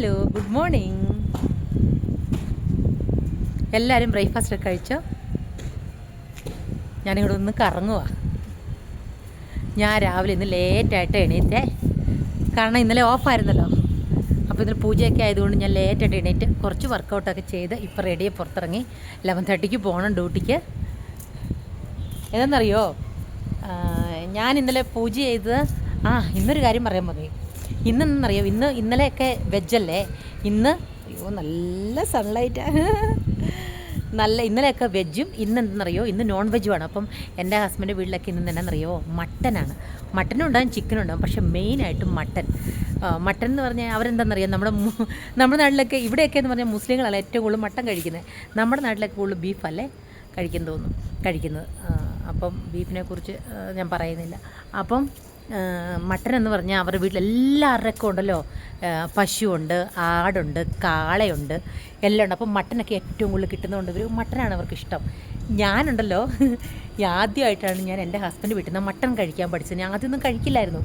Hello good morning എല്ലാവരും breakfast ഒക്കെ കഴിച്ചോ? ഞാനിവിടെ ഒന്ന് കറങ്ങുക ഞാൻ രാവിലെ ഇന്ന് ലേറ്റായിട്ട് എണീറ്റേ. കാരണം ഇന്നലെ ഓഫായിരുന്നല്ലോ അപ്പോൾ ഇന്നലെ പൂജയൊക്കെ ആയതുകൊണ്ട് ഞാൻ ലേറ്റായിട്ട് എണീറ്റ് കുറച്ച് വർക്കൗട്ടൊക്കെ ചെയ്ത് ഇപ്പോൾ റെഡിയെ പുറത്തിറങ്ങി. ലെവൻ തേർട്ടിക്ക് പോകണം ഡ്യൂട്ടിക്ക് ഏതെന്നറിയോ ആ, ഞാൻ ഇന്നലെ പൂജ ചെയ്ത് ആ ഇന്നൊരു കാര്യം പറയാൻ മതി. ഇന്നെന്നറിയോ? ഇന്ന് ഇന്നലെയൊക്കെ വെജല്ലേ ഇന്ന് അയ്യോ നല്ല സൺലൈറ്റ് നല്ല ഇന്നലെയൊക്കെ വെജും ഇന്ന് എന്തെന്നറിയോ ഇന്ന് നോൺ വെജുമാണ് അപ്പം എന്റെ ഹസ്ബൻഡ് വീട്ടിലൊക്കെ ഇന്ന് എന്നാണെന്നറിയോ മട്ടനാണ്. മട്ടനും ഉണ്ടാകും ചിക്കനും ഉണ്ടാകും പക്ഷേ മെയിനായിട്ട് മട്ടൻ. മട്ടൻ എന്ന് പറഞ്ഞാൽ അവരെന്താണെന്നറിയാം നമ്മുടെ നമ്മുടെ നാട്ടിലൊക്കെ ഇവിടെയൊക്കെ എന്ന് പറഞ്ഞാൽ മുസ്ലിങ്ങളാണ് ഏറ്റവും കൂടുതൽ മട്ടൻ കഴിക്കുന്നത്. നമ്മുടെ നാട്ടിലൊക്കെ കൂടുതൽ ബീഫല്ലേ കഴിക്കാൻ തോന്നും കഴിക്കുന്നത്. അപ്പം ബീഫിനെ കുറിച്ച് ഞാൻ പറയുന്നില്ല. അപ്പം മട്ടൻ എന്ന് പറഞ്ഞാൽ അവരുടെ വീട്ടിൽ എല്ലാവരുടെയൊക്കെ ഉണ്ടല്ലോ പശുവുണ്ട് ആടുണ്ട് കാളയുണ്ട് എല്ലാം ഉണ്ട്. അപ്പം മട്ടനൊക്കെ ഏറ്റവും കൂടുതൽ കിട്ടുന്നതുകൊണ്ട് ഒരു മട്ടനാണ് അവർക്ക് ഇഷ്ടം. ഞാനുണ്ടല്ലോ ആദ്യമായിട്ടാണ് ഞാൻ എന്റെ ഹസ്ബൻഡ് വീട്ടിൽ നിന്ന് മട്ടൻ കഴിക്കാൻ പഠിച്ചത്. ഞാൻ ആദ്യമൊന്നും കഴിക്കില്ലായിരുന്നു.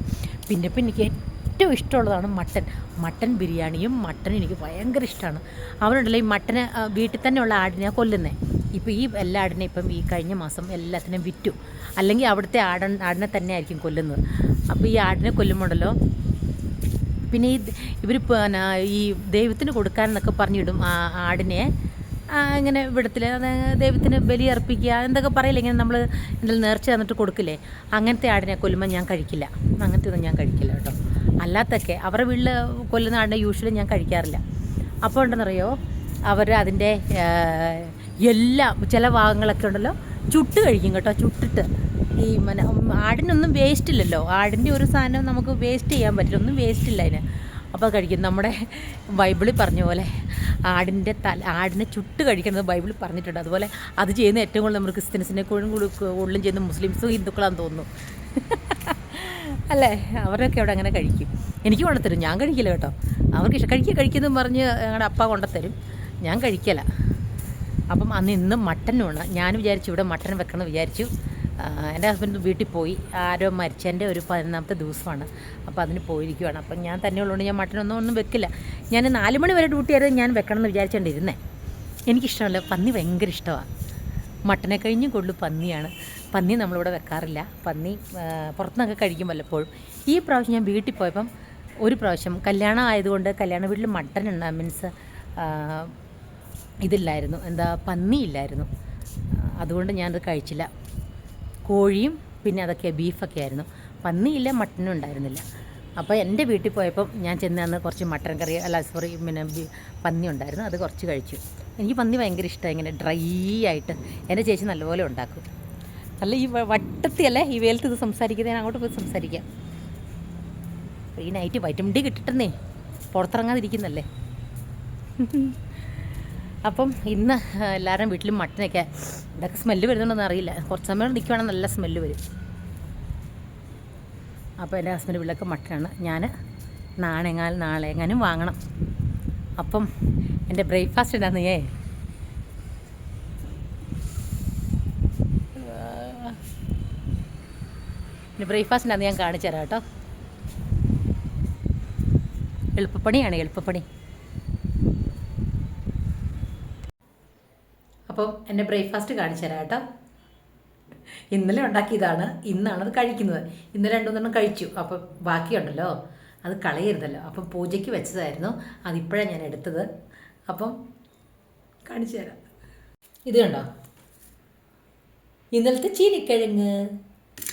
പിന്നെ ഇപ്പം എനിക്ക് ഏറ്റവും ഇഷ്ടമുള്ളതാണ് മട്ടൻ. മട്ടൻ ബിരിയാണിയും മട്ടനും എനിക്ക് ഭയങ്കര ഇഷ്ടമാണ്. അവരുണ്ടല്ലോ ഈ മട്ടന് വീട്ടിൽ തന്നെയുള്ള ആടിനെ കൊല്ലുന്നത് ഇപ്പോൾ ഈ എല്ലാ ആടിനെ ഇപ്പം ഈ കഴിഞ്ഞ മാസം എല്ലാത്തിനും വിറ്റു. അല്ലെങ്കിൽ അവിടുത്തെ ആടൻ ആടിനെ തന്നെ ആയിരിക്കും കൊല്ലുന്നത്. അപ്പോൾ ഈ ആടിനെ കൊല്ലുമ്പോണ്ടല്ലോ പിന്നെ ഈ ഇവർ പിന്നെ ഈ ദൈവത്തിന് കൊടുക്കാനെന്നൊക്കെ പറഞ്ഞിടും ആ ആടിനെ. ഇങ്ങനെ വിടത്തില്ല ദൈവത്തിന് ബലി അർപ്പിക്കുക എന്തൊക്കെ പറയില്ല ഇങ്ങനെ നമ്മൾ എന്തെങ്കിലും നേർച്ച തന്നിട്ട് കൊടുക്കില്ലേ? അങ്ങനത്തെ ആടിനെ കൊല്ലുമ്പോൾ ഞാൻ കഴിക്കില്ല. അങ്ങനത്തെ ഒന്നും ഞാൻ കഴിക്കില്ല കേട്ടോ. അല്ലാത്തൊക്കെ അവരുടെ വീട്ടിൽ കൊല്ലുന്ന ആടിനെ യൂഷ്വലി ഞാൻ കഴിക്കാറില്ല. അപ്പോൾ ഉണ്ടെന്നറിയോ അവർ അതിന്റെ എല്ലാ ചില ഭാഗങ്ങളൊക്കെ ഉണ്ടല്ലോ. ചുട്ട് കഴിക്കും കേട്ടോ ചുട്ടിട്ട്. ഈ മന ആടിനൊന്നും വേസ്റ്റ് ഇല്ലല്ലോ. ആടിന്റെ ഒരു സാധനം നമുക്ക് വേസ്റ്റ് ചെയ്യാൻ പറ്റില്ല. ഒന്നും വേസ്റ്റ് ഇല്ല അതിന്. അപ്പോൾ കഴിക്കും. നമ്മുടെ ബൈബിളിൽ പറഞ്ഞ പോലെ ആടിന്റെ തല ആടിനെ ചുട്ട് കഴിക്കുന്നത് ബൈബിളിൽ പറഞ്ഞിട്ടുണ്ട്. അതുപോലെ അത് ചെയ്യുന്ന ഏറ്റവും കൂടുതൽ നമ്മൾ ക്രിസ്ത്യൻസിനെ കൂടുതലും ചെയ്യുന്ന മുസ്ലിംസും ഹിന്ദുക്കളാന്ന് തോന്നുന്നു. അല്ലേ? അവരൊക്കെ അവിടെ അങ്ങനെ കഴിക്കും. എനിക്ക് കൊണ്ടുത്തരും ഞാൻ കഴിക്കില്ല കേട്ടോ. അവർക്ക് ഇഷ്ടം. കഴിക്കുക കഴിക്കുന്നു പറഞ്ഞ് ഞങ്ങളുടെ അപ്പ കൊണ്ടുത്തരും ഞാൻ കഴിക്കല. അപ്പം അന്ന് ഇന്ന് മട്ടനുമാണ്. ഞാൻ വിചാരിച്ചു ഇവിടെ മട്ടൻ വെക്കണം വിചാരിച്ചു. എന്റെ ഹസ്ബൻഡ് വീട്ടിൽ പോയി. ആരോ മരിച്ചതിന്റെ ഒരു പതിനൊന്നാമത്തെ ദിവസമാണ്. അപ്പോൾ അതിന് പോയിരിക്കുവാണ്. അപ്പം ഞാൻ തന്നെ ഉള്ളതുകൊണ്ട് ഞാൻ മട്ടനൊന്നും ഒന്നും വെക്കില്ല. ഞാൻ നാല് മണി വരെ ഡ്യൂട്ടി ആയിരുന്നു ഞാൻ വെക്കണം എന്ന് വിചാരിച്ചുകൊണ്ടിരുന്നേ എനിക്കിഷ്ടമല്ല. പന്നി ഭയങ്കര ഇഷ്ടമാണ്. മട്ടനെ കഴിഞ്ഞും കൂടുതൽ പന്നിയാണ്. പന്നി നമ്മളിവിടെ വെക്കാറില്ല. പന്നി പുറത്തുനിന്നൊക്കെ കഴിക്കും വല്ലപ്പോഴും. ഈ പ്രാവശ്യം ഞാൻ വീട്ടിൽ പോയപ്പം ഒരു പ്രാവശ്യം കല്യാണം ആയതുകൊണ്ട് കല്യാണ വീട്ടിൽ മട്ടൻ ഉണ്ട് മീൻസ് ഇതില്ലായിരുന്നു. എന്താ പന്നിയില്ലായിരുന്നു. അതുകൊണ്ട് ഞാനത് കഴിച്ചില്ല. കോഴിയും പിന്നെ അതൊക്കെ ബീഫൊക്കെ ആയിരുന്നു. പന്നിയില്ല മട്ടനും ഉണ്ടായിരുന്നില്ല. അപ്പോൾ എന്റെ വീട്ടിൽ പോയപ്പം ഞാൻ ചെന്ന് അന്ന് കുറച്ച് മട്ടൻ കറി അല്ല സോറി പിന്നെ പന്നി ഉണ്ടായിരുന്നു. അത് കുറച്ച് കഴിച്ചു. എനിക്ക് പന്നി ഭയങ്കര ഇഷ്ടമാണ് ഇങ്ങനെ ഡ്രൈ ആയിട്ട്. എന്റെ ചേച്ചി നല്ലപോലെ ഉണ്ടാക്കും. നല്ല ഈ വട്ടത്തിയല്ലേ ഈ വെയിലത്ത് ഇത് സംസാരിക്കുന്നത് ഞാൻ അങ്ങോട്ട് പോയി സംസാരിക്കാം. ഈ നൈറ്റ് വൈറ്റമിൻ ഡി കിട്ടിട്ടെന്നേ. പുറത്തിറങ്ങാതിരിക്കുന്നല്ലേ. അപ്പം ഇന്ന് എല്ലാവരും വീട്ടിലും മട്ടനൊക്കെ. ഇതൊക്കെ സ്മെല്ല് വരുന്നുണ്ടെന്ന് അറിയില്ല. കുറച്ച് സമയം നിൽക്കുവാണെങ്കിൽ നല്ല സ്മെല്ല് വരും. അപ്പോൾ എന്റെ ഹസ്ബൻഡ് വീട്ടിലൊക്കെ മട്ടനാണ്. ഞാൻ നാണെങ്ങാൽ നാളെ എങ്ങാനും വാങ്ങണം. അപ്പം എന്റെ ബ്രേക്ക്ഫാസ്റ്റ് ഉണ്ടാന്ന് ഏ? പിന്നെ ബ്രേക്ക്ഫാസ്റ്റ് ഉണ്ടാന്ന് ഞാൻ കാണിച്ചു തരാം കേട്ടോ. എളുപ്പപ്പണിയാണ് എളുപ്പപ്പണി. അപ്പം എന്റെ ബ്രേക്ക്ഫാസ്റ്റ് കാണിച്ചു തരാം കേട്ടോ. ഇന്നലെ ഉണ്ടാക്കിയതാണ് ഇന്നാണ് അത് കഴിക്കുന്നത്. ഇന്നലെ രണ്ടു മൂന്നെണ്ണം കഴിച്ചു. അപ്പം ബാക്കിയുണ്ടല്ലോ അത് കളയരുതല്ലോ. അപ്പം പൂജയ്ക്ക് വെച്ചതായിരുന്നു അതിപ്പോഴാണ് ഞാൻ എടുത്തത്. അപ്പം കാണിച്ചു തരാം. ഇത് കണ്ടോ? ഇന്നലത്തെ ചീനിക്കിഴങ്ങ്.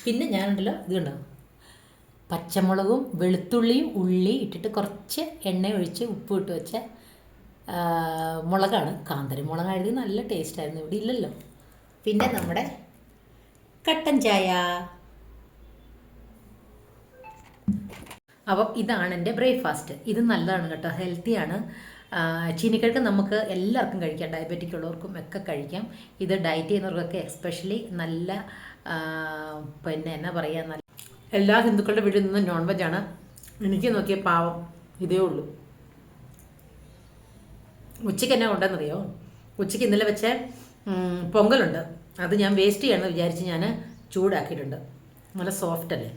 പിന്നെ ഞാനുണ്ടല്ലോ ഇത് കണ്ടോ? പച്ചമുളകും വെളുത്തുള്ളിയും ഉള്ളി ഇട്ടിട്ട് കുറച്ച് എണ്ണ ഒഴിച്ച് ഉപ്പ് ഇട്ട് വെച്ച ആ, മുളകാണ്. കാന്തരി മുളകായത് നല്ല ടേസ്റ്റായിരുന്നു ഇവിടെ ഇല്ലല്ലോ. പിന്നെ നമ്മുടെ കട്ടൻ ചായ. അപ്പം ഇതാണ് എന്റെ ബ്രേക്ക്ഫാസ്റ്റ് ഇത് നല്ലതാണ് കേട്ടോ. ഹെൽത്തിയാണ് ചീനിക്കിഴക്ക് നമുക്ക് എല്ലാവർക്കും കഴിക്കാം. ഡയബറ്റിക് ഉള്ളവർക്കും ഒക്കെ കഴിക്കാം. ഇത് ഡയറ്റ് ചെയ്യുന്നവർക്കൊക്കെ എസ്പെഷ്യലി നല്ല പിന്നെ എന്നാ പറയുക നല്ല എല്ലാ ഹിന്ദുക്കളുടെ വീട്ടിൽ നിന്നും നോൺ വെജ് ആണ്. എനിക്ക് നോക്കിയ പാവം. ഇതേ ഉള്ളൂ. ഉച്ചയ്ക്ക് എന്നെ കൊണ്ടെന്നറിയോ ഉച്ചയ്ക്ക് ഇന്നലെ വെച്ച പൊങ്കലുണ്ട്. അത് ഞാൻ വേസ്റ്റ് ചെയ്യണമെന്ന് വിചാരിച്ച് ഞാൻ ചൂടാക്കിയിട്ടുണ്ട്. നല്ല സോഫ്റ്റ് അല്ലേ?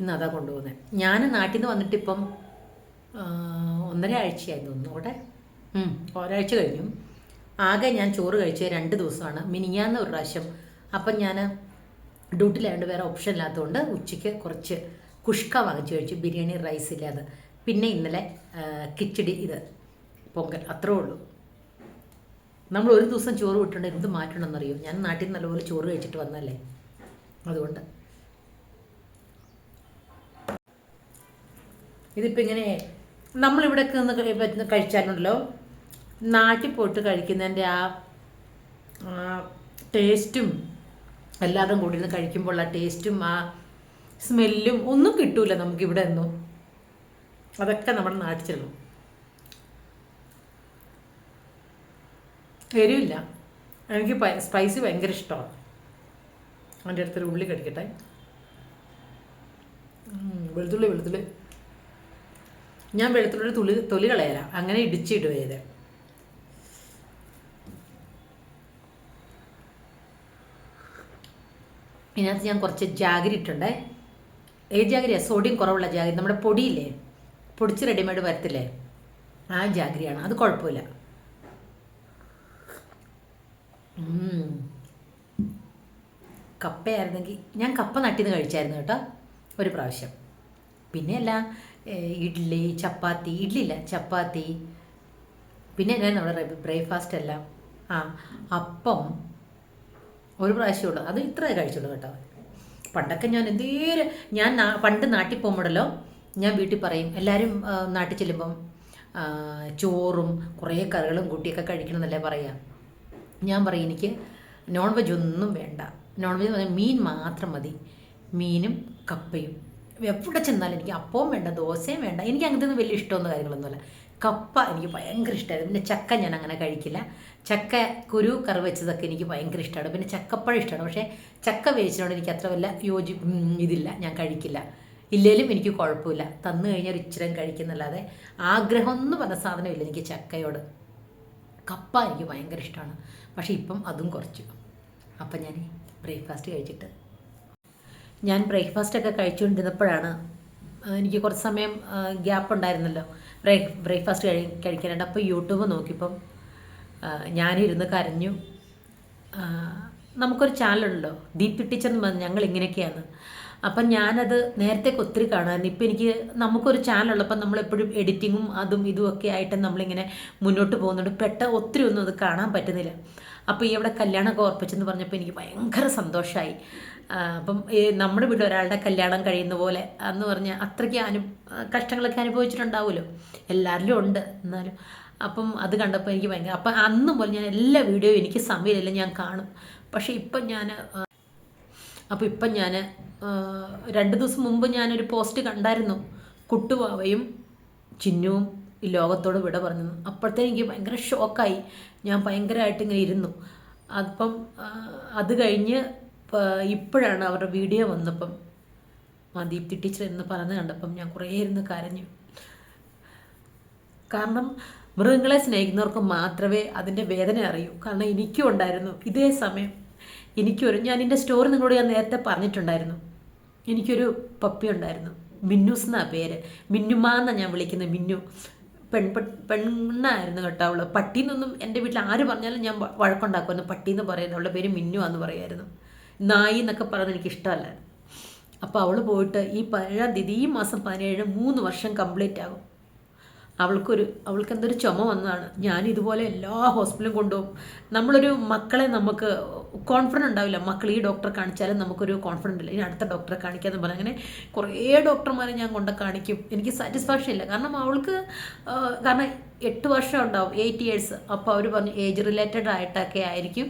ഇന്ന് അതാ കൊണ്ടുപോകുന്നത് ഞാൻ നാട്ടിൽ നിന്ന് വന്നിട്ടിപ്പം ഒന്നര ആഴ്ചയായി തോന്നുന്നു. അവിടെ ഒരാഴ്ച കഴിഞ്ഞു. ആകെ ഞാൻ ചോറ് കഴിച്ച രണ്ട് ദിവസമാണ്. മിനിങ്ങാന്ന് ഒരു പ്രാവശ്യം. അപ്പം ഞാൻ ഡ്യൂട്ടിലായതുകൊണ്ട് വേറെ ഓപ്ഷൻ ഇല്ലാത്തതുകൊണ്ട് ഉച്ചയ്ക്ക് കുറച്ച് കുഷ്ക വാങ്ങിച്ചു കഴിച്ചു. ബിരിയാണി റൈസ് ഇല്ലാതെ. പിന്നെ ഇന്നലെ കിച്ചടി ഇത്. പൊങ്കൽ അത്രേ ഉള്ളൂ. നമ്മൾ ഒരു ദിവസം ചോറ് വിട്ടുകൊണ്ട് എന്ത് മാറ്റണമെന്നറിയോ ഞാൻ നാട്ടിൽ നിന്ന് നല്ലപോലെ ചോറ് കഴിച്ചിട്ട് വന്നല്ലേ അതുകൊണ്ട്. ഇതിപ്പോൾ ഇങ്ങനെ നമ്മളിവിടെ നിന്ന് കഴിച്ചാലുണ്ടല്ലോ? നാട്ടിൽ പോയിട്ട് കഴിക്കുന്നതിന്റെ ആ ടേസ്റ്റും എല്ലാവരും കൂടി നിന്ന് കഴിക്കുമ്പോൾ ആ ടേസ്റ്റും ആ സ്മെല്ലും ഒന്നും കിട്ടൂല നമുക്കിവിടെ നിന്നും അതൊക്കെ നമ്മുടെ നാട്ടിൽ ചെല്ലും എരിവില്ല എനിക്ക് സ്പൈസി ഭയങ്കര ഇഷ്ടമാണ് എന്റെ അടുത്തൊരു ഉള്ളി കടിക്കട്ടെ. വെളുത്തുള്ളി വെളുത്തുള്ളി. ഞാൻ വെളുത്തുള്ളി തുള്ളി തൊലി കളയല. അങ്ങനെ ഇടിച്ചിടുക ചെയ്ത് ഇതിനകത്ത് ഞാൻ കുറച്ച് ജാഗരി ഇട്ടുണ്ടേ ഏത് ജാഗിരിയാണ് സോഡിയം കുറവുള്ള ജാഗരി. നമ്മുടെ പൊടിയില്ലേ? പൊടിച്ച് റെഡിമെയ്ഡ് വരത്തില്ലേ? ആ ജാഗരിയാണ്. അത് കുഴപ്പമില്ല. കപ്പയായിരുന്നെങ്കിൽ ഞാൻ കപ്പ നട്ടിന്ന് കഴിച്ചായിരുന്നു കേട്ടോ ഒരു പ്രാവശ്യം. പിന്നെ അല്ല ഇഡ്ഡലി ചപ്പാത്തി ഇഡ്ഡലി ഇല്ല ചപ്പാത്തി. പിന്നെ എന്നാ നമ്മുടെ ബ്രേക്ക്ഫാസ്റ്റ് എല്ലാം? ആ അപ്പം ഒരു പ്രാവശ്യം ഉള്ളു. അത് ഇത്രേ കഴിച്ചുള്ളൂ കേട്ടോ. പണ്ടൊക്കെ ഞാൻ എന്തേരം ഞാൻ പണ്ട് നാട്ടിൽ പോകുമ്പോഴല്ലോ ഞാൻ വീട്ടിൽ പറയും എല്ലാവരും നാട്ടിൽ ചെല്ലുമ്പം ചോറും കുറേ കറികളും കൂട്ടിയൊക്കെ കഴിക്കണം എന്നല്ലേ പറയാം. ഞാൻ പറയും എനിക്ക് നോൺ വെജ് ഒന്നും വേണ്ട. നോൺ വെജ് എന്ന് പറഞ്ഞാൽ മീൻ മാത്രം മതി. മീനും കപ്പയും. എവിടെ ചെന്നാലും എനിക്ക് അപ്പവും വേണ്ട ദോശയും വേണ്ട. എനിക്ക് അങ്ങനത്തെ ഒന്നും വലിയ ഇഷ്ടമൊന്നും കാര്യങ്ങളൊന്നുമില്ല. കപ്പ എനിക്ക് ഭയങ്കര ഇഷ്ടമായിരുന്നു. പിന്നെ ചക്ക ഞാൻ അങ്ങനെ കഴിക്കില്ല. ചക്ക കുരു കറി വെച്ചതൊക്കെ എനിക്ക് ഭയങ്കര ഇഷ്ടമാണ്. പിന്നെ ചക്കപ്പഴം ഇഷ്ടമാണ്. പക്ഷേ ചക്ക വേവിച്ചതുകൊണ്ട് എനിക്ക് അത്ര വല്ല യോജി ഇതില്ല. ഞാൻ കഴിക്കില്ല. ഇല്ലേലും എനിക്ക് കുഴപ്പമില്ല. തന്നു കഴിഞ്ഞാൽ ഒരു ഇച്ചിരം കഴിക്കുന്നല്ലാതെ ആഗ്രഹം എന്ന് പറഞ്ഞ സാധനമില്ല എനിക്ക് ചക്കയോട്. കപ്പ എനിക്ക് ഭയങ്കര ഇഷ്ടമാണ് പക്ഷേ ഇപ്പം അതും കുറച്ചു. അപ്പം ഞാൻ ബ്രേക്ക്ഫാസ്റ്റ് കഴിച്ചിട്ട് ഞാൻ ബ്രേക്ക്ഫാസ്റ്റൊക്കെ കഴിച്ചുകൊണ്ടിരുന്നപ്പോഴാണ് എനിക്ക് കുറച്ച് സമയം ഗ്യാപ്പ് ഉണ്ടായിരുന്നല്ലോ. ബ്രേക്ക് ബ്രേക്ക്ഫാസ്റ്റ് കഴി കഴിക്കാനായിട്ട്. അപ്പോൾ യൂട്യൂബ് നോക്കിയപ്പം ഞാനിരുന്ന് കരഞ്ഞു. നമുക്കൊരു ചാനലുണ്ടല്ലോ. ദീപ്തി ടീച്ചർ എന്ന് പറഞ്ഞ് ഞങ്ങൾ ഇങ്ങനെയൊക്കെയാണ്. അപ്പം ഞാനത് നേരത്തെ ഒത്തിരി കാണാമായിരുന്നു ഇപ്പം എനിക്ക് നമുക്കൊരു ചാനലുള്ളപ്പം നമ്മളെപ്പോഴും എഡിറ്റിങ്ങും അതും ഇതും ഒക്കെ ആയിട്ട് നമ്മളിങ്ങനെ മുന്നോട്ട് പോകുന്നുണ്ട്. പെട്ട ഒത്തിരി ഒന്നും അത് കാണാൻ പറ്റുന്നില്ല. അപ്പോൾ ഈ അവിടെ കല്യാണമൊക്കെ ഓർപ്പിച്ചെന്ന് പറഞ്ഞപ്പോൾ എനിക്ക് ഭയങ്കര സന്തോഷമായി അപ്പം നമ്മുടെ വീട്ടിൽ ഒരാളുടെ കല്യാണം കഴിയുന്ന പോലെ എന്ന് പറഞ്ഞാൽ അത്രയ്ക്ക് അനു കഷ്ടങ്ങളൊക്കെ അനുഭവിച്ചിട്ടുണ്ടാവുമല്ലോ. എല്ലാവരിലും ഉണ്ട് എന്നാലും. അപ്പം അത് കണ്ടപ്പോൾ എനിക്ക് ഭയങ്കര അപ്പം അന്ന് പോലെ ഞാൻ എല്ലാ വീഡിയോയും എനിക്ക് സമയമില്ല ഞാൻ കാണും. പക്ഷേ ഇപ്പം ഞാൻ അപ്പോൾ ഇപ്പം ഞാൻ രണ്ട് ദിവസം മുമ്പ് ഞാനൊരു പോസ്റ്റ് കണ്ടായിരുന്നു. കുട്ടുവാവയും ചിന്നുവും ഈ ലോകത്തോട് വിട പറഞ്ഞു അപ്പോഴത്തേക്ക് എനിക്ക് ഭയങ്കര ഷോക്കായി. ഞാൻ ഭയങ്കരമായിട്ട് ഇങ്ങനെ ഇരുന്നു. അപ്പം അത് കഴിഞ്ഞ് ഇപ്പോഴാണ് അവരുടെ വീഡിയോ വന്നപ്പം ആ ദീപ്തി ടീച്ചർ എന്ന് പറഞ്ഞ് കണ്ടപ്പം ഞാൻ കുറേ ഇരുന്ന് കരഞ്ഞു. കാരണം മൃഗങ്ങളെ സ്നേഹിക്കുന്നവർക്ക് മാത്രമേ അതിന്റെ വേദന അറിയൂ. കാരണം എനിക്കും ഉണ്ടായിരുന്നു. ഇതേ സമയം എനിക്കൊരു ഞാൻ എന്റെ സ്റ്റോറി നിങ്ങളോട് ഞാൻ നേരത്തെ പറഞ്ഞിട്ടുണ്ടായിരുന്നു. എനിക്കൊരു പപ്പി ഉണ്ടായിരുന്നു. മിന്നൂസ് എന്നാ പേര്? മിന്നുമാന്ന ഞാൻ വിളിക്കുന്നത്? മിന്നു. പെൺ പെണ്ണായിരുന്നു കേട്ടോ അവൾ. പട്ടിന്നൊന്നും എന്റെ വീട്ടിൽ ആര് പറഞ്ഞാലും ഞാൻ വഴക്കുണ്ടാക്കുമായിരുന്നു. പട്ടി എന്ന് പറയുന്നത് അവളുടെ പേര് മിന്നു എന്ന് പറയുമായിരുന്നു നായി എന്നൊക്കെ പറയുന്നത് എനിക്ക് ഇഷ്ടമല്ല അപ്പോൾ അവൾ പോയിട്ട് ഈ പതിനേഴാം തീയതി ഈ മാസം പതിനേഴ് മൂന്ന് വർഷം കംപ്ലീറ്റ് ആകും. അവൾക്കൊരു അവൾക്ക് എന്തൊരു ചുമ വന്നതാണ്. ഞാൻ ഇതുപോലെ എല്ലാ ഹോസ്പിറ്റലും കൊണ്ടുപോകും. നമ്മളൊരു മക്കളെ നമുക്ക് കോൺഫിഡന്റ് ഉണ്ടാവില്ല. മക്കൾ ഈ ഡോക്ടറെ കാണിച്ചാലും നമുക്കൊരു കോൺഫിഡന്റ് ഇല്ല. ഇനി അടുത്ത ഡോക്ടറെ കാണിക്കാമെന്ന് പറഞ്ഞാൽ അങ്ങനെ കുറേ ഡോക്ടർമാരെ ഞാൻ കൊണ്ട് കാണിക്കും. എനിക്ക് സാറ്റിസ്ഫാക്ഷൻ ഇല്ല. കാരണം അവൾക്ക് കാരണം എട്ട് വർഷം ഉണ്ടാവും. എയ്റ്റ് ഇയേഴ്സ് അപ്പോൾ അവർ പറഞ്ഞു ഏജ് റിലേറ്റഡ് ആയിട്ടൊക്കെ ആയിരിക്കും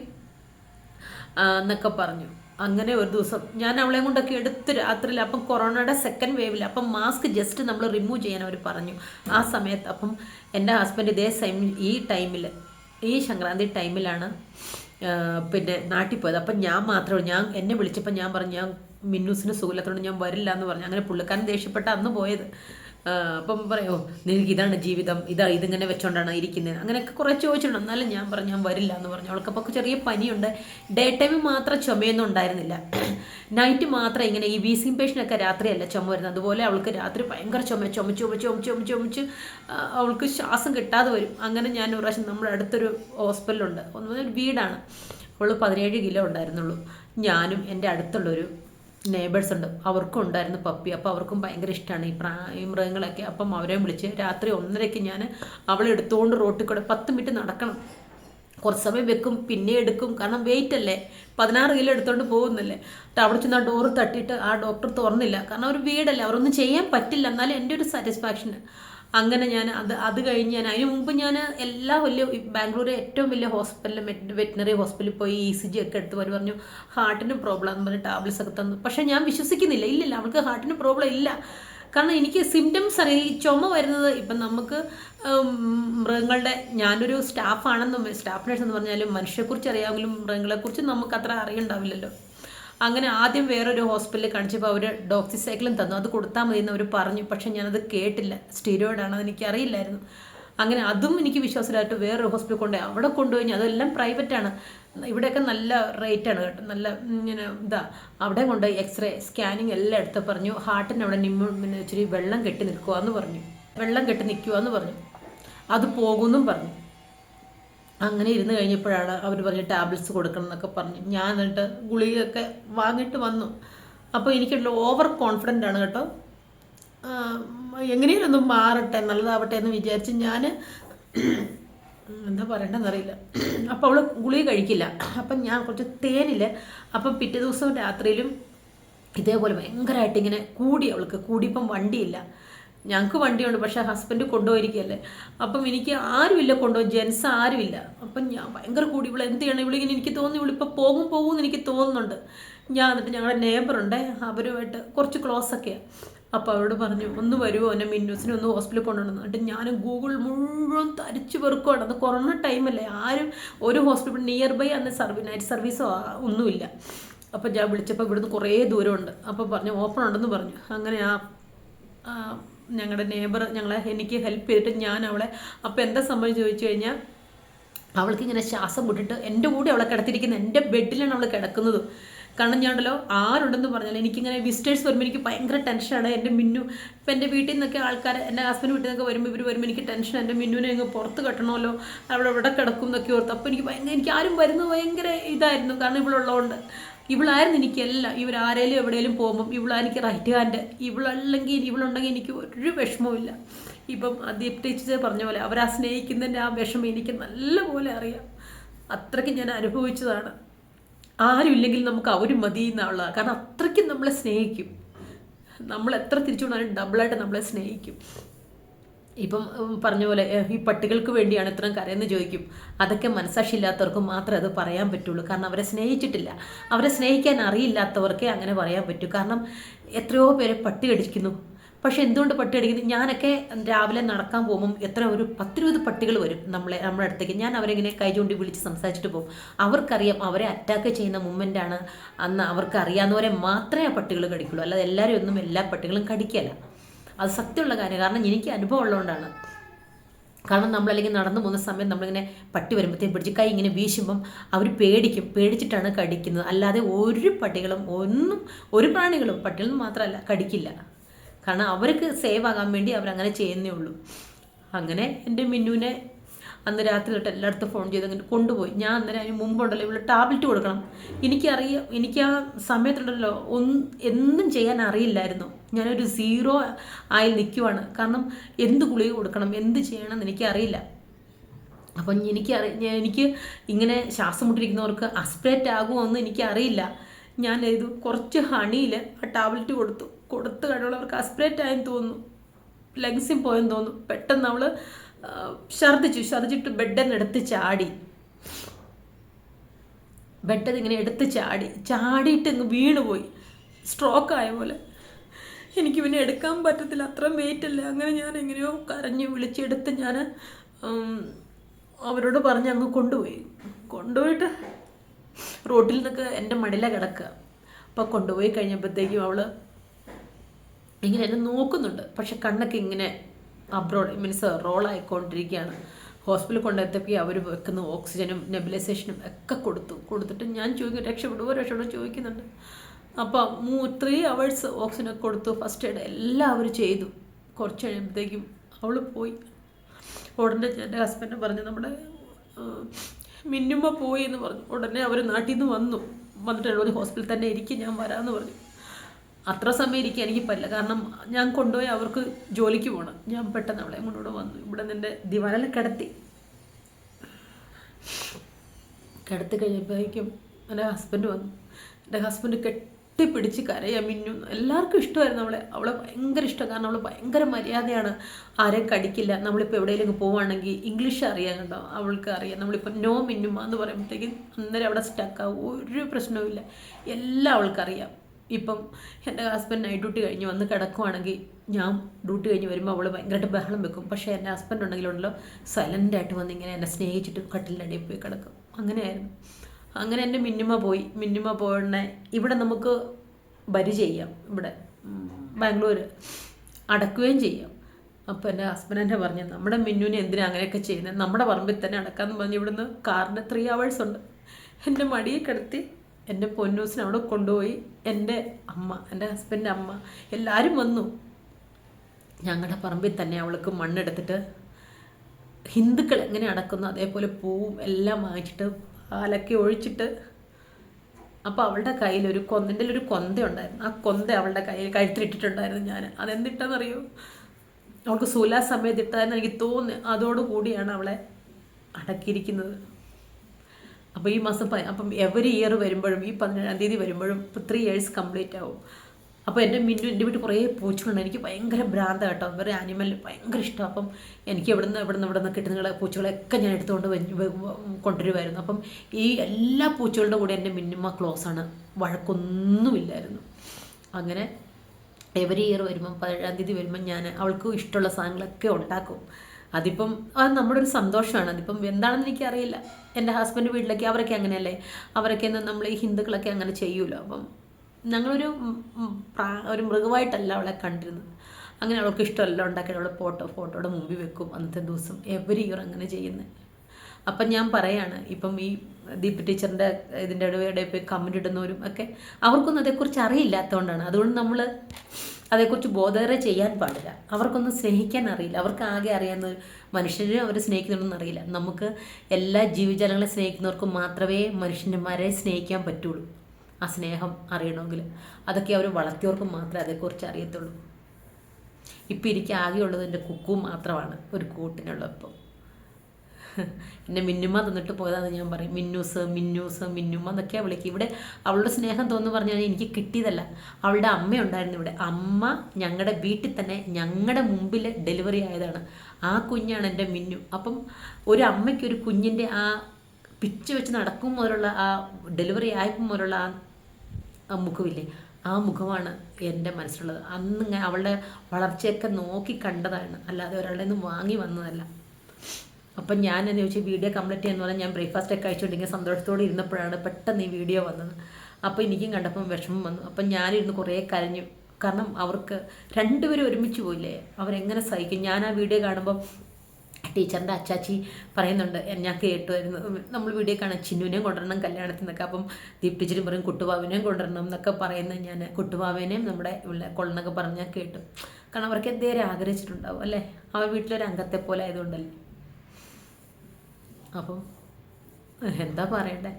എന്നൊക്കെ പറഞ്ഞു. അങ്ങനെ ഒരു ദിവസം ഞാൻ അവളെ കൊണ്ടൊക്കെ എടുത്ത് രാത്രിയിൽ അപ്പം കൊറോണയുടെ സെക്കൻഡ് വേവിൽ അപ്പം മാസ്ക് ജസ്റ്റ് നമ്മൾ റിമൂവ് ചെയ്യാൻ അവർ പറഞ്ഞു. ആ സമയത്ത് അപ്പം എന്റെ ഹസ്ബൻഡ് ഇതേ സൈമിൽ ഈ ടൈമിൽ ഈ സംക്രാന്തി ടൈമിലാണ് പിന്നെ നാട്ടിൽ പോയത്. അപ്പം ഞാൻ മാത്രമേ. ഞാൻ എന്നെ വിളിച്ചപ്പോൾ ഞാൻ പറഞ്ഞു ഞാൻ മിന്നൂസിന് സുഖമില്ലാത്തതുകൊണ്ട് ഞാൻ വരില്ല എന്ന് പറഞ്ഞു. അങ്ങനെ പുള്ളിക്കാരൻ ദേഷ്യപ്പെട്ട അന്ന് പോയത്. അപ്പം പറയോ നിനക്ക് ഇതാണ് ജീവിതം ഇതാ ഇതിങ്ങനെ വെച്ചോണ്ടാണ് ഇരിക്കുന്നത് അങ്ങനെയൊക്കെ കുറേ ചോദിച്ചിട്ടുണ്ട്. എന്നാലും ഞാൻ പറഞ്ഞു ഞാൻ വരില്ല എന്ന് പറഞ്ഞു. അവൾക്കപ്പോൾ ചെറിയ പനിയുണ്ട്. ഡേ ടൈമിൽ മാത്രം ചുമയൊന്നും ഉണ്ടായിരുന്നില്ല. നൈറ്റ് മാത്രം ഇങ്ങനെ ഈ വീസിംഗ് പേഷ്യന്റൊക്കെ രാത്രിയല്ല ചുമ വരുന്നത്. അതുപോലെ അവൾക്ക് രാത്രി ഭയങ്കര ചുമ. ചുമച്ച് ചുമച്ച് ചുമച്ച് ചുമച്ച് ചുമച്ച് അവൾക്ക് ശ്വാസം കിട്ടാതെ വരും. അങ്ങനെ ഞാൻ ഒരു പ്രാവശ്യം നമ്മുടെ അടുത്തൊരു ഹോസ്പിറ്റലുണ്ട് ഒന്ന് വീടാണ്. അവൾ പതിനേഴ് കിലോ ഉണ്ടായിരുന്നുള്ളൂ. ഞാനും എന്റെ അടുത്തുള്ളൊരു നെയ്ബേഴ്സ് ഉണ്ട്. അവർക്കും ഉണ്ടായിരുന്നു പപ്പി അപ്പോൾ അവർക്കും ഭയങ്കര ഇഷ്ടമാണ് ഈ പ്രാ ഈ മൃഗങ്ങളൊക്കെ അപ്പം അവരെയും വിളിച്ച് രാത്രി ഒന്നരയ്ക്ക് ഞാൻ അവളെ എടുത്തുകൊണ്ട് റോട്ടിൽ കൂടെ പത്ത് മിനിറ്റ് നടക്കണം. കുറച്ച് സമയം വെക്കും പിന്നെ എടുക്കും. കാരണം വെയിറ്റ് അല്ലേ? പതിനാറ് കിലോ എടുത്തുകൊണ്ട് പോകുന്നില്ലേ? എന്നിട്ട് അവിടെ ചെന്ന് ആ ഡോറ് തട്ടിയിട്ട് ആ ഡോക്ടർ തുറന്നില്ല. കാരണം അവർ വീടല്ലേ? അവരൊന്നും ചെയ്യാൻ പറ്റില്ല. എന്നാലും എന്റെ ഒരു സാറ്റിസ്ഫാക്ഷൻ അങ്ങനെ ഞാൻ അത് അത് കഴിഞ്ഞ് ഞാൻ അതിന് മുമ്പ് ഞാൻ എല്ലാ വലിയ ബാംഗ്ലൂർ ഏറ്റവും വലിയ ഹോസ്പിറ്റലിൽ വെറ്റിനറി ഹോസ്പിറ്റലിൽ പോയി ഇ സി ജി ഒക്കെ എടുത്ത് അവർ പറഞ്ഞു ഹാർട്ടിന് പ്രോബ്ലം എന്ന് പറഞ്ഞ് ടാബ്ലറ്റ്സ് ഒക്കെ തന്നു. പക്ഷേ ഞാൻ വിശ്വസിക്കുന്നില്ല. ഇല്ലില്ല അവൾക്ക് ഹാർട്ടിന് പ്രോബ്ലം ഇല്ല. കാരണം എനിക്ക് സിംറ്റംസ് അറിയാം. ഈ ചുമ വരുന്നത് ഇപ്പം നമുക്ക് മൃഗങ്ങളുടെ ഞാനൊരു സ്റ്റാഫാണെന്നും സ്റ്റാഫ് നഴ്സ് എന്ന് പറഞ്ഞാലും മനുഷ്യരെക്കുറിച്ച് അറിയാമെങ്കിലും മൃഗങ്ങളെക്കുറിച്ച് നമുക്ക് അത്ര അറിയണ്ടാവില്ലല്ലോ അങ്ങനെ ആദ്യം വേറൊരു ഹോസ്പിറ്റലിൽ കാണിച്ചപ്പോൾ അവർ ഡോക്സിസൈക്ലിൻ തന്നു. അത് കൊടുത്താൽ മതി എന്ന് അവർ പറഞ്ഞു. പക്ഷെ ഞാനത് കേട്ടില്ല. സ്റ്റീരോയിഡാണ് അതെനിക്ക് അറിയില്ലായിരുന്നു. അങ്ങനെ അതും എനിക്ക് വിശ്വാസമില്ലായിട്ട് വേറൊരു ഹോസ്പിറ്റലിൽ കൊണ്ടുപോയി അവിടെ കൊണ്ടുപോയി. അതെല്ലാം പ്രൈവറ്റാണ് ഇവിടെയൊക്കെ നല്ല റേറ്റാണ് കേട്ടോ. നല്ല ഇങ്ങനെ ഇതാ. അവിടെ കൊണ്ടുപോയി എക്സ്റേ സ്കാനിങ് എല്ലാം എടുത്ത് പറഞ്ഞു. ഹാർട്ടിന് അവിടെ നിമ്മ ഇച്ചിരി വെള്ളം കെട്ടി നിൽക്കുക എന്ന് പറഞ്ഞു. വെള്ളം കെട്ടി നിൽക്കുക എന്ന് പറഞ്ഞു. അത് പോകുമെന്നും പറഞ്ഞു. അങ്ങനെ ഇരുന്ന് കഴിഞ്ഞപ്പോഴാണ് അവർ പറഞ്ഞ് ടാബ്ലറ്റ്സ് കൊടുക്കണം എന്നൊക്കെ പറഞ്ഞു. ഞാൻ എന്നിട്ട് ഗുളികയൊക്കെ വാങ്ങിയിട്ട് വന്നു. അപ്പോൾ എനിക്കുള്ള ഓവർ കോൺഫിഡന്റ് ആണ് കേട്ടോ. എങ്ങനെയും മാറട്ടെ നല്ലതാവട്ടെ എന്ന് വിചാരിച്ച് ഞാൻ എന്താ പറയണ്ടെന്നറിയില്ല അപ്പോൾ അവൾ ഗുളിക കഴിക്കില്ല. അപ്പം ഞാൻ കുറച്ച് തേനില്ല അപ്പം പിറ്റേ ദിവസം രാത്രിയിലും ഇതേപോലെ ഭയങ്കരമായിട്ട് ഇങ്ങനെ കൂടി അവൾക്ക്. കൂടിയപ്പം വണ്ടിയില്ല. ഞങ്ങൾക്ക് വണ്ടിയുണ്ട് പക്ഷെ ഹസ്ബൻഡ് കൊണ്ടുപോയിരിക്കുകയല്ലേ. അപ്പം എനിക്ക് ആരുമില്ല കൊണ്ടുപോയി ജെൻസ് ആരുമില്ല. അപ്പം ഞാൻ ഭയങ്കര കൂടി ഇവിടെ എന്ത് ചെയ്യണം? ഇവളിങ്ങനെ എനിക്ക് തോന്നി ഇവളിപ്പോൾ പോകും പോകും എന്ന് എനിക്ക് തോന്നുന്നുണ്ട്. ഞാൻ എന്നിട്ട് ഞങ്ങളുടെ നേബറുണ്ട് അവരുമായിട്ട് കുറച്ച് ക്ലോസ് ഒക്കെയാണ് അപ്പോൾ അവരോട് പറഞ്ഞു ഒന്ന് വരുമോ എന്നെ മിന്നൂസിനെ ഒന്ന് ഹോസ്പിറ്റലിൽ കൊണ്ടുവന്നു എന്നിട്ട് ഞാൻ ഗൂഗിൾ മുഴുവൻ തരിച്ചു വെറുക്കുവാണ്. അത് കൊറോണ ടൈമല്ലേ ആരും ഒരു ഹോസ്പിറ്റൽ നിയർ ബൈ അന്ന് സർവീസ് നൈറ്റ് സർവീസോ ഒന്നുമില്ല. അപ്പോൾ ഞാൻ വിളിച്ചപ്പോൾ ഇവിടുന്ന് കുറേ ദൂരമുണ്ട്. അപ്പോൾ പറഞ്ഞു ഓപ്പൺ ഉണ്ടെന്ന് പറഞ്ഞു. അങ്ങനെ ആ, ഞങ്ങളുടെ നെയ്ബർ ഞങ്ങളെ എനിക്ക് ഹെൽപ്പ് ചെയ്തിട്ട് ഞാൻ അവളെ അപ്പോൾ എന്താ സംഭവം ചോദിച്ചു കഴിഞ്ഞാൽ അവൾക്ക് ഇങ്ങനെ ശ്വാസം വിട്ടിട്ട് എന്റെ കൂടെ അവളെ കിടത്തിരിക്കുന്നത് എന്റെ ബെഡിലാണ് അവൾ കിടക്കുന്നത്. കാരണം ഞാണ്ടല്ലോ ആരുണ്ടെന്ന് പറഞ്ഞാൽ എനിക്കിങ്ങനെ വിസിറ്റേഴ്സ് വരുമ്പോൾ എനിക്ക് ഭയങ്കര ടെൻഷനാണ് എന്റെ മിന്നു ഇപ്പം എന്റെ വീട്ടിൽ നിന്നൊക്കെ ആൾക്കാർ എന്റെ ഹസ്ബൻഡ് വീട്ടിൽ നിന്നൊക്കെ വരുമ്പോൾ ഇവർ വരുമ്പോൾ എനിക്ക് ടെൻഷൻ എന്റെ മിന്നുവിനെ അങ്ങ് പുറത്ത് കെട്ടണമല്ലോ അവിടെ ഇവിടെ കിടക്കും എന്നൊക്കെ ഓർത്ത്. അപ്പോൾ എനിക്ക് ഭയങ്കര എനിക്ക് ആരും വരുന്നത് ഭയങ്കര ഇതായിരുന്നു. കാരണം ഇവളുള്ളതുകൊണ്ട് ഇവളായിരുന്നു എനിക്കെല്ലാം. ഇവരാരേലും എവിടെയെങ്കിലും പോകുമ്പം ഇവളാ എനിക്ക് റൈറ്റ് ഹാൻഡ് ഇവളല്ലെങ്കിൽ ഇവളുണ്ടെങ്കിൽ എനിക്ക് ഒരു വിഷമവുമില്ല. ഇപ്പം ദീപ് ടീച്ചർ പറഞ്ഞ പോലെ അവരാ സ്നേഹിക്കുന്നതിന്റെ ആ വിഷമം എനിക്ക് നല്ലപോലെ അറിയാം. അത്രയ്ക്ക് ഞാൻ അനുഭവിച്ചതാണ്. ആരുമില്ലെങ്കിൽ നമുക്ക് അവരും മതി എന്നുള്ളതാണ്. കാരണം അത്രയ്ക്കും നമ്മളെ സ്നേഹിക്കും. നമ്മൾ എത്ര തിരിച്ചു ഡബിളായിട്ട് നമ്മളെ സ്നേഹിക്കും. ഇപ്പം പറഞ്ഞ പോലെ ഈ പട്ടികൾക്ക് വേണ്ടിയാണ് ഇത്രയും കരയെന്ന് ചോദിക്കും. അതൊക്കെ മനസ്സാക്ഷിയില്ലാത്തവർക്ക് മാത്രമേ അത് പറയാൻ പറ്റുള്ളൂ. കാരണം അവരെ സ്നേഹിച്ചിട്ടില്ല. അവരെ സ്നേഹിക്കാൻ അറിയില്ലാത്തവർക്കേ അങ്ങനെ പറയാൻ പറ്റൂ. കാരണം എത്രയോ പേരെ പട്ടി കടിക്കുന്നു. പക്ഷെ എന്തുകൊണ്ട് പട്ടി കടിക്കുന്നു? ഞാനൊക്കെ രാവിലെ നടക്കാൻ പോകുമ്പം എത്ര ഒരു പത്തിരുപത് പട്ടികൾ വരും നമ്മളെ നമ്മുടെ അടുത്തേക്ക്. ഞാൻ അവരെങ്ങനെ കൈ ചൂണ്ടി വിളിച്ച് സംസാരിച്ചിട്ട് പോകും. അവർക്കറിയാം അവരെ അറ്റാക്ക് ചെയ്യുന്ന മൂമെന്റാണ് അന്ന് അവർക്ക് അറിയാവുന്നവരെ മാത്രമേ ആ പട്ടികൾ കടിക്കുള്ളൂ. അല്ലാതെ എല്ലാവരും ഒന്നും എല്ലാ പട്ടികളും കടിക്കല്ല. അത് സത്യമുള്ള കാര്യം. കാരണം എനിക്ക് അനുഭവം ഉള്ളതുകൊണ്ടാണ്. കാരണം നമ്മളല്ലെങ്കിൽ നടന്നു പോകുന്ന സമയം നമ്മളിങ്ങനെ പട്ടി വരുമ്പോഴത്തേക്കും പിടിച്ച് കൈ ഇങ്ങനെ വീശുമ്പം അവർ പേടിക്കും. പേടിച്ചിട്ടാണ് കടിക്കുന്നത്. അല്ലാതെ ഒരു പട്ടികളും ഒന്നും ഒരു പ്രാണികളും പട്ടികളും മാത്രമല്ല കടിക്കില്ല. കാരണം അവർക്ക് സേവ് ആകാൻ വേണ്ടി അവരങ്ങനെ ചെയ്യുന്നേ ഉള്ളൂ. അങ്ങനെ എന്റെ മിന്നുവിനെ അന്ന് രാത്രി തൊട്ട് എല്ലായിടത്തും ഫോൺ ചെയ്ത് അങ്ങനെ കൊണ്ടുപോയി. ഞാൻ അന്നേരം അതിന് മുമ്പുണ്ടല്ലോ ഇവിടെ ടാബ്ലറ്റ് കൊടുക്കണം. എനിക്കറിയാം എനിക്ക് ആ സമയത്തുണ്ടല്ലോ ഒന്ന് എന്നും ചെയ്യാൻ അറിയില്ലായിരുന്നു. ഞാനൊരു സീറോ ആയി നിൽക്കുവാണ് കാരണം എന്ത് ഗുളിക കൊടുക്കണം എന്ത് ചെയ്യണം എന്ന് എനിക്കറിയില്ല. അപ്പം എനിക്ക് എനിക്ക് ഇങ്ങനെ ശ്വാസം മുട്ടിരിക്കുന്നവർക്ക് അസ്പിറേറ്റ് ആകുമോ എന്ന് എനിക്കറിയില്ല. ഞാൻ ഇത് കുറച്ച് ഹണിയിൽ ആ ടാബ്ലറ്റ് കൊടുത്തു. കൊടുത്ത് കഴിവുള്ളവർക്ക് അസ്പിറേറ്റ് ആയെന്ന് തോന്നുന്നു. ലങ്സിൽ പോയെന്ന് തോന്നുന്നു. പെട്ടെന്ന് അവൾ ഛർദ്ദിച്ചു ഛർദ്ദിച്ചിട്ട് ബെഡെന്ന് എടുത്ത് ചാടി. ബെഡ് ഇങ്ങനെ എടുത്ത് ചാടി. ചാടിയിട്ട് ഇങ്ങ് വീണുപോയി. സ്ട്രോക്ക് ആയ പോലെ. എനിക്ക് പിന്നെ എടുക്കാൻ പറ്റത്തില്ല അത്രയും വെയിറ്റ് അല്ല അങ്ങനെ ഞാൻ എങ്ങനെയോ കരഞ്ഞ് വിളിച്ചെടുത്ത് ഞാൻ അവരോട് പറഞ്ഞ് അങ്ങ് കൊണ്ടുപോയി. കൊണ്ടുപോയിട്ട് റോട്ടിൽ നിന്നൊക്കെ എന്റെ മടില കിടക്കുക. അപ്പോൾ കൊണ്ടുപോയി കഴിഞ്ഞപ്പോഴത്തേക്കും അവൾ ഇങ്ങനെ എന്നെ നോക്കുന്നുണ്ട്. പക്ഷെ കണ്ണൊക്കെ ഇങ്ങനെ അബ്രോഡ് മീൻസ് റോളായിക്കൊണ്ടിരിക്കുകയാണ് ഹോസ്പിറ്റലിൽ കൊണ്ടെത്തിയപ്പോൾ അവർ വെക്കുന്ന ഓക്സിജനും നെബിലൈസേഷനും ഒക്കെ കൊടുത്തു. കൊടുത്തിട്ട് ഞാൻ ചോദിക്കും രക്ഷപ്പെടുവോ? രക്ഷപ്പെടുവോ? ചോദിക്കുന്നുണ്ട്. അപ്പോൾ മൂ ത്രീ അവേഴ്സ് ഓക്സിജനൊക്കെ കൊടുത്തു. ഫസ്റ്റ് എയ്ഡ് എല്ലാം അവർ ചെയ്തു. കുറച്ച് കഴിയുമ്പോഴത്തേക്കും അവൾ പോയി. ഉടനെ എന്റെ ഹസ്ബൻഡ് പറഞ്ഞു നമ്മുടെ മിന്നുമ്മ പോയി എന്ന് പറഞ്ഞു. ഉടനെ അവർ നാട്ടിൽ നിന്ന് വന്നു. വന്നിട്ട് എന്നോട് ഹോസ്പിറ്റലിൽ തന്നെ ഇരിക്കും ഞാൻ വരാമെന്ന് പറഞ്ഞു. അത്ര സമയം ഇരിക്കുക എനിക്ക് പറ്റില്ല കാരണം ഞാൻ കൊണ്ടുപോയി അവർക്ക് ജോലിക്ക് പോകണം ഞാൻ പെട്ടെന്ന് അവളെ കൊണ്ടുകൂടെ വന്നു. ഇവിടെ നിന്റെ ദിവാനിൽ കിടത്തി. കിടത്തി കഴിഞ്ഞപ്പോഴേക്കും എന്റെ ഹസ്ബൻഡ് വന്നു. എന്റെ ഹസ്ബൻഡ് കെട്ടിപ്പിടിച്ച് കരയാ മിന്നു. എല്ലാവർക്കും ഇഷ്ടമായിരുന്നു അവളെ. അവളെ ഭയങ്കര ഇഷ്ടം. കാരണം അവൾ ഭയങ്കര മര്യാദയാണ്. ആരെയും കടിക്കില്ല. നമ്മളിപ്പോൾ എവിടെയെങ്കിലും പോവുകയാണെങ്കിൽ ഇംഗ്ലീഷ് അറിയാം കേട്ടോ അവൾക്ക് അറിയാം. നമ്മളിപ്പോൾ നോ മിന്നുമ എന്ന് പറയുമ്പോഴത്തേക്കും അന്നേരം അവിടെ സ്റ്റക്കാവും ഒരു പ്രശ്നവുമില്ല. എല്ലാം അവൾക്കറിയാം. ഇപ്പം എന്റെ ഹസ്ബൻഡ് നൈറ്റ് ഡ്യൂട്ടി കഴിഞ്ഞ് വന്ന് കിടക്കുവാണെങ്കിൽ ഞാൻ ഡ്യൂട്ടി കഴിഞ്ഞ് വരുമ്പോൾ അവൾ ഭയങ്കരമായിട്ട് ബഹളം വെക്കും. പക്ഷേ എന്റെ ഹസ്ബൻഡ് ഉണ്ടെങ്കിലുണ്ടല്ലോ സൈലന്റായിട്ട് വന്ന് ഇങ്ങനെ എന്നെ സ്നേഹിച്ചിട്ട് കട്ടിലിന്റെ അടിയിൽ പോയി കിടക്കും. അങ്ങനെയായിരുന്നു. അങ്ങനെ എന്റെ മിന്നിമ പോയി. മിന്നിമ പോയണ ഇവിടെ നമുക്ക് വരി ചെയ്യാം. ഇവിടെ ബാംഗ്ലൂർ അടക്കുകയും ചെയ്യാം. അപ്പോൾ എന്റെ ഹസ്ബൻഡ് എന്നെ പറഞ്ഞു നമ്മുടെ മിന്നുവിനെ എന്തിനാണ് അങ്ങനെയൊക്കെ ചെയ്യുന്നത് നമ്മുടെ പറമ്പിൽ തന്നെ അടക്കാമെന്ന് പറഞ്ഞ് ഇവിടുന്ന് കാറിന് ത്രീ അവേഴ്സ് ഉണ്ട്. എന്റെ മടിയെ കിടത്തി എന്റെ പൊന്നൂസിനെ അവിടെ കൊണ്ടുപോയി. എന്റെ അമ്മ എന്റെ ഹസ്ബൻഡിന്റെ അമ്മ എല്ലാവരും വന്നു. ഞങ്ങളുടെ പറമ്പിൽ തന്നെ അവൾക്ക് മണ്ണെടുത്തിട്ട് ഹിന്ദുക്കൾ എങ്ങനെ അടക്കുന്നു അതേപോലെ പൂവും എല്ലാം വാങ്ങിച്ചിട്ട് പാലൊക്കെ ഒഴിച്ചിട്ട് അപ്പോൾ അവളുടെ കയ്യിൽ ഒരു കൊന്തന്റെ ഒരു കൊന്ത ഉണ്ടായിരുന്നു. ആ കൊന്ത അവളുടെ കയ്യിൽ കഴുത്തിലിട്ടിട്ടുണ്ടായിരുന്നു ഞാൻ. അതെന്തിട്ടെന്നറിയോ? അവൾക്ക് സൂലാ സമയത്ത് ഇട്ടതെന്ന് എനിക്ക് തോന്നുന്നു. അതോടുകൂടിയാണ് അവളെ അടക്കിയിരിക്കുന്നത്. അപ്പോൾ ഈ മാസം അപ്പം എവറി ഇയർ വരുമ്പോഴും ഈ പതിനേഴാം തീയതി വരുമ്പോഴും ഇപ്പോൾ ത്രീ ഇയേഴ്സ് കംപ്ലീറ്റ് ആവും. അപ്പോൾ എന്റെ മിന്നു എന്റെ വീട്ടിൽ കുറേ പൂച്ചകളുണ്ട്. എനിക്ക് ഭയങ്കര ഭ്രാന്ത കേട്ടോ. വേറെ ആനിമൽ ഭയങ്കര ഇഷ്ടം. അപ്പം എനിക്ക് ഇവിടെ നിന്ന് ഇവിടെ നിന്ന് കിട്ടുന്ന പൂച്ചകളെയൊക്കെ ഞാൻ എടുത്തുകൊണ്ട് കൊണ്ടുവരുമായിരുന്നു അപ്പം ഈ എല്ലാ പൂച്ചകളുടെ കൂടെ എന്റെ മിന്നുമ്മ ക്ലോസ് ആണ്. വഴക്കൊന്നുമില്ലായിരുന്നു. അങ്ങനെ എവറി ഇയർ വരുമ്പം പതിനേഴാം തീയതി വരുമ്പം ഞാൻ അവൾക്ക് ഇഷ്ടമുള്ള സാധനങ്ങളൊക്കെ ഉണ്ടാക്കും. അതിപ്പം അത് നമ്മുടെ ഒരു സന്തോഷമാണ്. അതിപ്പം എന്താണെന്ന് എനിക്കറിയില്ല. എന്റെ ഹസ്ബൻഡ് വീട്ടിലൊക്കെ അവരൊക്കെ അങ്ങനെയല്ലേ? അവരൊക്കെ നമ്മൾ ഈ ഹിന്ദുക്കളൊക്കെ അങ്ങനെ ചെയ്യൂലോ അപ്പം ഞങ്ങളൊരു ഒരു മൃഗമായിട്ടല്ല അവളെ കണ്ടിരുന്നത്. അങ്ങനെ അവൾക്ക് ഇഷ്ടമല്ല ഉണ്ടാക്കി അവളെ ഫോട്ടോ ഫോട്ടോയുടെ മുമ്പിൽ വെക്കും അന്നത്തെ ദിവസം. എവറി ഇയർ അങ്ങനെ ചെയ്യുന്നത്. അപ്പം ഞാൻ പറയാണ് ഇപ്പം ഈ ദീപ് ടീച്ചറിന്റെ ഇതിന്റെ ഇടവേടെ പോയി കമന്റ് ഇടുന്നവരും ഒക്കെ അവർക്കൊന്നും അതേക്കുറിച്ച് അറിയില്ലാത്തതുകൊണ്ടാണ്. അതുകൊണ്ട് നമ്മൾ അതേക്കുറിച്ച് ബോധേറെ ചെയ്യാൻ പാടില്ല. അവർക്കൊന്നും സ്നേഹിക്കാൻ അറിയില്ല. അവർക്ക് ആകെ അറിയാവുന്ന മനുഷ്യരെ അവർ സ്നേഹിക്കുന്നുണ്ടെന്ന് അറിയില്ല. നമുക്ക് എല്ലാ ജീവജാലങ്ങളെ സ്നേഹിക്കുന്നവർക്ക് മാത്രമേ മനുഷ്യന്മാരെ സ്നേഹിക്കാൻ പറ്റുള്ളൂ. ആ സ്നേഹം അറിയണമെങ്കിൽ അതൊക്കെ അവർ വളർത്തിയവർക്ക് മാത്രമേ അതേക്കുറിച്ച് അറിയത്തുള്ളൂ. ഇപ്പം എനിക്ക് ആകെയുള്ളത് എന്റെ കുക്കു മാത്രമാണ്. ഒരു കൂട്ടിനുള്ളപ്പം. എന്നെ മിന്നുമ്മ തന്നിട്ട് പോയതാന്ന് ഞാൻ പറയും. മിന്നൂസ് മിന്നൂസ് മിന്നുമ്മ എന്നൊക്കെയാണ് വിളിക്കുക ഇവിടെ അവളുടെ സ്നേഹം തോന്നു പറഞ്ഞാൽ എനിക്ക് കിട്ടിയതല്ല. അവളുടെ അമ്മ ഉണ്ടായിരുന്നു ഇവിടെ. അമ്മ ഞങ്ങളുടെ വീട്ടിൽ തന്നെ ഞങ്ങളുടെ മുമ്പിൽ ഡെലിവറി ആയതാണ്. ആ കുഞ്ഞാണ് എന്റെ മിന്നു. അപ്പം ഒരു അമ്മയ്ക്ക് ഒരു കുഞ്ഞിന്റെ ആ പിച്ച് വെച്ച് നടക്കും മുതലുള്ള ആ ഡെലിവറി ആയപ്പം മുതലുള്ള ആ മുഖമില്ലേ ആ മുഖമാണ് എന്റെ മനസ്സിലുള്ളത്. അന്ന് അവളുടെ വളർച്ചയൊക്കെ നോക്കി കണ്ടതാണ്. അല്ലാതെ ഒരാളുടെ നിന്ന് വാങ്ങി വന്നതല്ല. അപ്പം ഞാൻ എന്ന് ചോദിച്ചാൽ വീഡിയോ കംപ്ലീറ്റ് ചെയ്യാന്ന് പറഞ്ഞാൽ ഞാൻ ബ്രേക്ക്ഫാസ്റ്റ് ഒക്കെ കഴിച്ചുകൊണ്ടിരിക്കുന്ന സന്തോഷത്തോടെ ഇരുന്നപ്പോഴാണ് പെട്ടെന്ന് ഈ വീഡിയോ വന്നത്. അപ്പോൾ എനിക്കും കണ്ടപ്പം വിഷമം വന്നു. അപ്പം ഞാനിരുന്ന് കുറേ കരഞ്ഞു. കാരണം അവർക്ക് രണ്ടുപേരും ഒരുമിച്ച് പോയില്ലേ? അവരെങ്ങനെ സഹിക്കും? ഞാൻ ആ വീഡിയോ കാണുമ്പോൾ ടീച്ചറിന്റെ അച്ചാച്ചി പറയുന്നുണ്ട് ഞാൻ കേട്ടുമായിരുന്നു നമ്മൾ വീഡിയോ കാണാൻ ചിന്നുവിനെയും കൊണ്ടുവരണം കല്യാണത്തിനൊക്കെ അപ്പം ദീപ് ടീച്ചറും പറയും കുട്ടുവാവിനെയും കൊണ്ടുവരണം എന്നൊക്കെ പറയുന്നത് ഞാൻ കുട്ടുവാവിനെയും നമ്മുടെ ഉള്ള കൊള്ളനൊക്കെ പറഞ്ഞ് ഞാൻ കേട്ടു. കാരണം അവർക്ക് എന്തേലും ആഗ്രഹിച്ചിട്ടുണ്ടാവും അല്ലേ? അവർ വീട്ടിലൊരു അംഗത്തെ പോലെ ആയതുകൊണ്ടല്ലേ? അപ്പം എന്താ പറയണ്ടേ?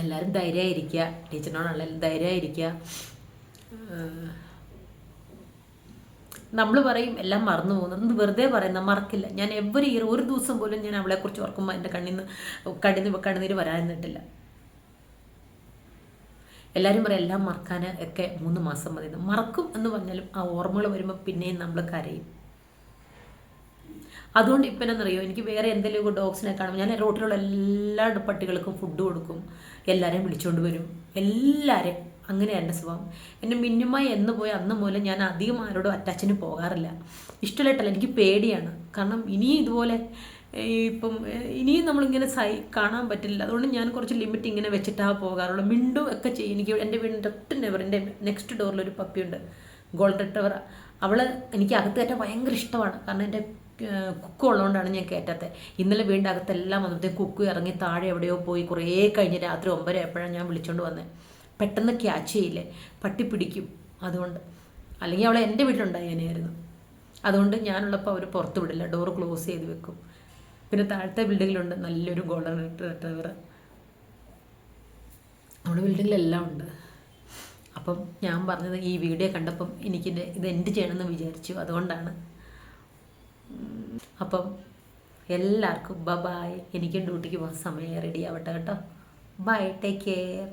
എല്ലാവരും ധൈര്യമായിരിക്കുക. ടീച്ചറിനോടാണെങ്കിലും ധൈര്യമായിരിക്കുക. നമ്മൾ പറയും എല്ലാം മറന്നു പോകുന്നത് വെറുതെ പറയുന്ന? മറക്കില്ല. ഞാൻ എവറി ഇയർ ഒരു ദിവസം പോലും ഞാൻ അവളെക്കുറിച്ച് ഓർക്കുമ്പോൾ എന്റെ കണ്ണിന്ന് കണ്ണിൽ കണ്ണുനീര് വരാനിട്ടില്ല എല്ലാവരും പറയും എല്ലാം മറക്കാൻ ഒക്കെ മൂന്ന് മാസം മതി. മറക്കും എന്ന് പറഞ്ഞാലും ആ ഓർമ്മകൾ വരുമ്പോൾ പിന്നെയും നമ്മൾ കരയും. അതുകൊണ്ട് ഇപ്പം എന്നറിയോ എനിക്ക് വേറെ എന്തെങ്കിലും ഡോഗ്സിനെ കാണുമ്പോൾ ഞാൻ റോട്ടിലുള്ള എല്ലാ പട്ടികൾക്കും ഫുഡ് കൊടുക്കും. എല്ലാവരെയും വിളിച്ചുകൊണ്ട് വരും. എല്ലാവരെയും അങ്ങനെയാണ് എന്റെ സ്വഭാവം. എന്റെ മിന്നുമായി എന്ന് പോയി അന്ന് മുതൽ ഞാൻ അധികം ആരോടും അറ്റാച്ചിന് പോകാറില്ല. ഇഷ്ടമായിട്ടല്ല എനിക്ക് പേടിയാണ്. കാരണം ഇനിയും ഇതുപോലെ ഇപ്പം ഇനിയും നമ്മളിങ്ങനെ സൈ കാണാൻ പറ്റില്ല. അതുകൊണ്ട് ഞാൻ കുറച്ച് ലിമിറ്റ് ഇങ്ങനെ വെച്ചിട്ടാ പോകാറുള്ളൂ. മിണ്ടും ഒക്കെ ചെയ്യും. എനിക്ക് എന്റെ വീടിന്റെ ഒട്ടും നെവർ എന്റെ നെക്സ്റ്റ് ഡോറിലൊരു പപ്പിയുണ്ട് ഗോൾഡൻ ടവർ അവൾ എനിക്ക് അകത്ത് കയറ്റാൻ ഭയങ്കര ഇഷ്ടമാണ്. കാരണം എന്റെ കുക്ക് ഉള്ളതുകൊണ്ടാണ് ഞാൻ കയറ്റാത്തത് ഇന്നലെ വീണ്ടും അകത്തെല്ലാം വന്നപ്പോഴത്തേക്ക് കുക്ക് ഇറങ്ങി താഴെ എവിടെയോ പോയി കുറേ കഴിഞ്ഞ് രാത്രി ഒമ്പത് എപ്പോഴാണ് ഞാൻ വിളിച്ചുകൊണ്ട് വന്നത് പെട്ടെന്ന് ക്യാച്ച് ചെയ്യില്ലേ? പട്ടി പിടിക്കും അതുകൊണ്ട്. അല്ലെങ്കിൽ അവളെ എന്റെ വീട്ടിലുണ്ടായേനെയായിരുന്നു അതുകൊണ്ട് ഞാനുള്ളപ്പോൾ അവർ പുറത്ത് വിടില്ല. ഡോറ് ക്ലോസ് ചെയ്ത് വെക്കും. പിന്നെ താഴത്തെ ബിൽഡിങ്ങിലുണ്ട് നല്ലൊരു ഗോൾഡൻ റിട്രീവർ നമ്മുടെ ബിൽഡിങ്ങിലെല്ലാം ഉണ്ട്. അപ്പം ഞാൻ പറഞ്ഞത് ഈ വീഡിയോ കണ്ടപ്പം എനിക്കിത് ഇത് എൻഡ് ചെയ്യണമെന്ന് വിചാരിച്ചു. അതുകൊണ്ടാണ് അപ്പം എല്ലാവർക്കും ബ ബായ് എനിക്കും ഡ്യൂട്ടിക്ക് പോകാൻ സമയം റെഡി ആവട്ടെ കേട്ടോ. Bye take care